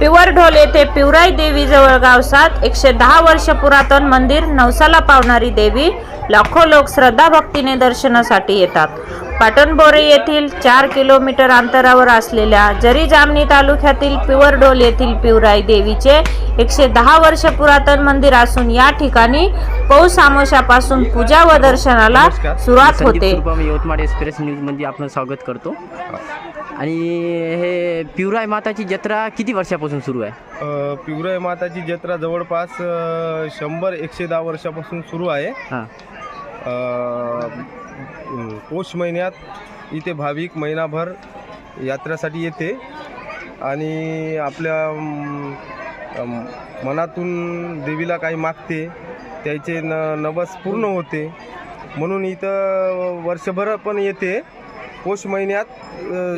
Pure ढोल येथे पिवराई देवी जवळ गावसात एकशे दहा वर्ष पुरातन मंदिर नवसाला पावणारी देवी लाखो लोक श्रद्धा भक्तीने दर्शनासाठी येतात. पाटणबोरे येथील चार किलोमीटर अंतरावर असलेल्या जरी जामणी तालुक्यातील पिवरडोल येथील पिवराई देवीचे एकशे दहा वर्ष पुरातन मंदिर असून या ठिकाणी पौष आमोशापासून पूजा व दर्शनाला. सुरुवात होते. यवतमाळ एक्सप्रेस न्यूजमध्ये आपलं स्वागत करतो. आणि हे पिवराय माताची जत्रा किती वर्षापासून सुरू आहे? पिवराई माताची जत्रा जवळपास शंभर एकशे दहा वर्षापासून सुरू आहे. हां. पौष महिन्यात इथे भाविक महिनाभर यात्रेसाठी येते आणि आपल्या मनातून देवीला काही मागते त्याचे न नवस पूर्ण होते. म्हणून इथं वर्षभर पण येते. पौष महिन्यात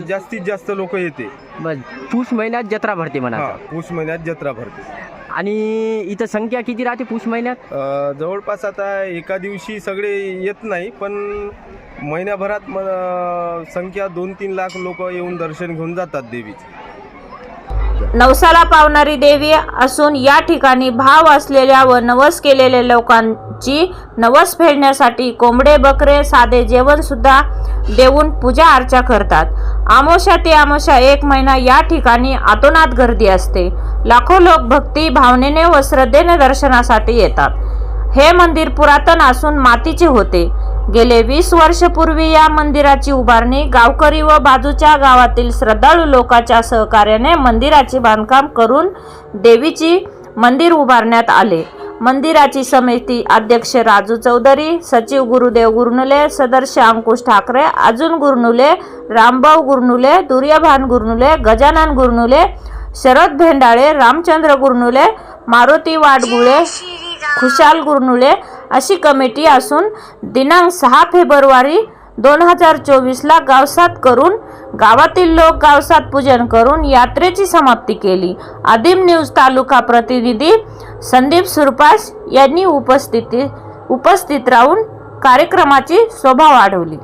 जास्तीत जास्त लोक येते. बस पूस महिन्यात जत्रा भरते म्हणा हा पौष महिन्यात जत्रा भरते. आणि इथं संख्या किती राहते पूस महिन्यात? अ, जवळपास आता एका दिवशी सगळे येत नाही पण महिन्याभरात म अ, संख्या दोन तीन लाख लोक येऊन दर्शन घेऊन जातात देवीचे. नवसाला पावणारी देवी असून या ठिकाणी भाव असलेल्या व नवस केलेल्या लोकांची नवस फेडण्यासाठी कोंबडे बकरे साधे जेवण सुद्धा देऊन पूजा अर्चा करतात. आमोशा ते आमोशा एक महिना या ठिकाणी आतोनात गर्दी असते. लाखो लोक भक्ती भावनेने व श्रद्धेने दर्शनासाठी येतात. हे मंदिर पुरातन असून मातीचे होते. गेले वीस वर्षपूर्वी या मंदिराची उभारणी गावकरी व बाजूच्या गावातील श्रद्धाळू लोकांच्या सहकार्याने मंदिराचे बांधकाम करून देवीची मंदिर उभारण्यात आले. मंदिराची समिती अध्यक्ष राजू चौधरी सचिव गुरुदेव गुरनुले सदस्य अंकुश ठाकरे अजून गुरनुले रामभाऊ गुरनुले दुर्यभान गुरनुले गजानन गुरनुले शरद भेंडाळे रामचंद्र गुरनुले मारुती वाडगुळे खुशाल गुरनुले अशी कमिटी असून दिनांक सहा फेब्रुवारी दोन हजार चोवीसला गावसात करून गावातील लोक गावसात पूजन करून यात्रेची समाप्ती केली. आदिम न्यूज तालुका प्रतिनिधी संदीप सुरपास यांनी उपस्थिती उपस्थित राहून कार्यक्रमाची शोभा वाढवली.